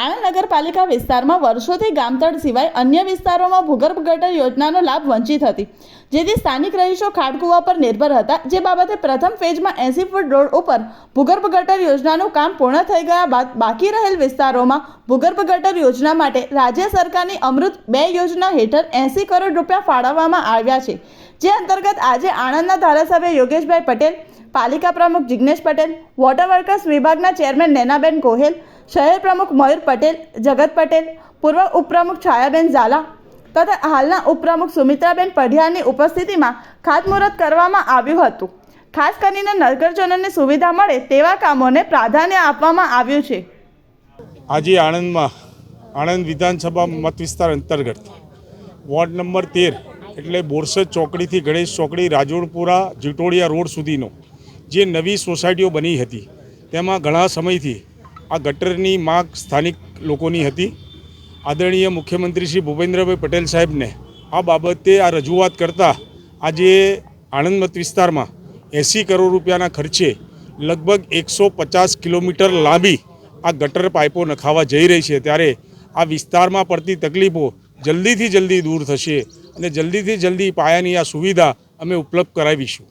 આણંદ નગરપાલિકા વિસ્તારમાં વર્ષોથી ગામતળ સિવાય અન્ય વિસ્તારોમાં ભૂગર્ભ ગટર યોજનાનો લાભ વંચિત હતી, જેથી સ્થાનિક રહીશો ખાડકુવા પર નિર્ભર હતા. જે બાબતે પ્રથમ ફેઝમાં એંસી ફૂટ રોડ ઉપર ભૂગર્ભ ગટર યોજનાનું કામ પૂર્ણ થઈ ગયા બાદ બાકી રહેલ વિસ્તારોમાં ભૂગર્ભ ગટર યોજના માટે રાજ્ય સરકારની અમૃત બે યોજના હેઠળ એંસી કરોડ રૂપિયા ફાળવવામાં આવ્યા છે. જે અંતર્ગત આજે આણંદના ધારાસભ્ય યોગેશભાઈ પટેલ, પાલિકા પ્રમુખ જિગ્નેશ પટેલ વોટર વર્કર્સ વિભાગના ચેરમેન નૈનાબેન ગોહેલ, શહેર પ્રમુખ મયુર પટેલ, જગત પટેલ, પૂર્વ ઉપપ્રમુખ છાયાબેન ઝાલા તથા હાલના ઉપપ્રમુખ સુમિત્રાબેન પઢિયાની ઉપસ્થિતિમાં ખાતમુહૂર્ત કરવામાં આવ્યું હતું. ખાસ કરીને નગરજનોને સુવિધા મળે તેવા કામોને પ્રાધાન્ય આપવામાં આવ્યું છે. આજે આણંદમાં, આણંદ વિધાનસભા મત વિસ્તાર અંતર્ગત વોર્ડ નંબર તેર એટલે બોરસદ ચોકડીથી ગણેશ ચોકડી રાજોડપુરા જીટોડિયા રોડ સુધીનો જે નવી સોસાયટીઓ બની હતી, તેમાં ઘણા સમયથી આ ગટરની માગ સ્થાનિક લોકોની હતી. આદરણીય મુખ્યમંત્રી શ્રી ભૂપેન્દ્રભાઈ પટેલ સાહેબને આ બાબતે આ રજૂઆત કરતાં આજે આણંદ મત વિસ્તારમાં એંસી કરોડ રૂપિયાના ખર્ચે લગભગ એકસો પચાસ કિલોમીટર લાંબી આ ગટર પાઇપો નખાવા જઈ રહી છે. ત્યારે આ વિસ્તારમાં પડતી તકલીફો જલ્દીથી જલ્દી દૂર થશે અને જલ્દીથી જલ્દી પાયાની આ સુવિધા અમે ઉપલબ્ધ કરાવીશું.